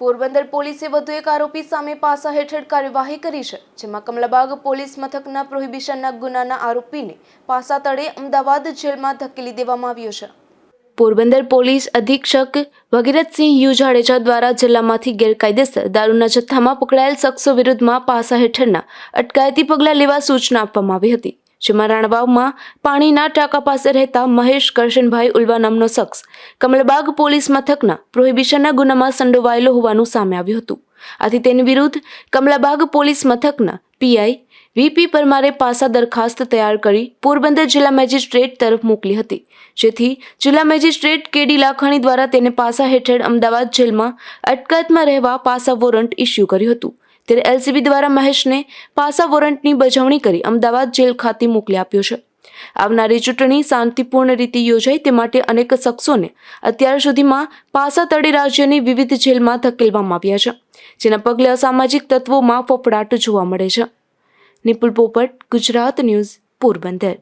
પોરબંદર પોલીસે વધુ એક આરોપી સામે પાસા હેઠળ કાર્યવાહી કરી છે, જેમાં કમલાબાગ પોલીસ મથકના પ્રોહિબિશનના ગુનાના આરોપીને પાસા તળે અમદાવાદ જેલમાં ધકેલી દેવામાં આવ્યો છે. પોરબંદર પોલીસ અધિક્ષક ભગીરથસિંહ યુ જાડેજા દ્વારા જિલ્લામાંથી ગેરકાયદેસર દારૂના જથ્થામાં પકડાયેલ શખ્સો વિરુદ્ધમાં પાસા હેઠળના અટકાયતી પગલાં લેવા સૂચના આપવામાં આવી હતી. જેમાં રાણવાવમાં પાણીના ટાંકા પાસે રહેતા મહેશ કરશનભાઈ ઉલવા નામનો શખ્સ કમલબાગ પોલીસ મથકના પ્રોહિબિશનના ગુનામાં સંડોવાયેલો હોવાનું સામે આવ્યું હતું. આથી તેની વિરુદ્ધ કમલાબાગ પોલીસ મથકના પીઆઈ વીપી પરમારે પાસા દરખાસ્ત તૈયાર કરી પોરબંદર જિલ્લા મેજિસ્ટ્રેટ તરફ મોકલી હતી. જેથી જિલ્લા મેજિસ્ટ્રેટ કેડી લાખાણી દ્વારા તેને પાસા હેઠળ અમદાવાદ જેલમાં અટકાયતમાં રહેવા પાસા વોરંટ ઇસ્યુ કર્યું હતું. ત્યારે એલસીબી દ્વારા મહેશને પાસા વોરંટની બજાવણી કરી અમદાવાદ જેલ ખાતે મોકલી આપ્યો છે. આવનારી ચૂંટણી શાંતિપૂર્ણ રીતે યોજાય તે માટે અનેક શખ્સોને અત્યાર સુધીમાં પાસા તળે રાજ્યની વિવિધ જેલમાં ધકેલવામાં આવ્યા છે, જેના પગલે અસામાજિક તત્વોમાં ફફડાટ જોવા મળે છે. નિપુલ પોપટ, ગુજરાત ન્યૂઝ, પોરબંદર.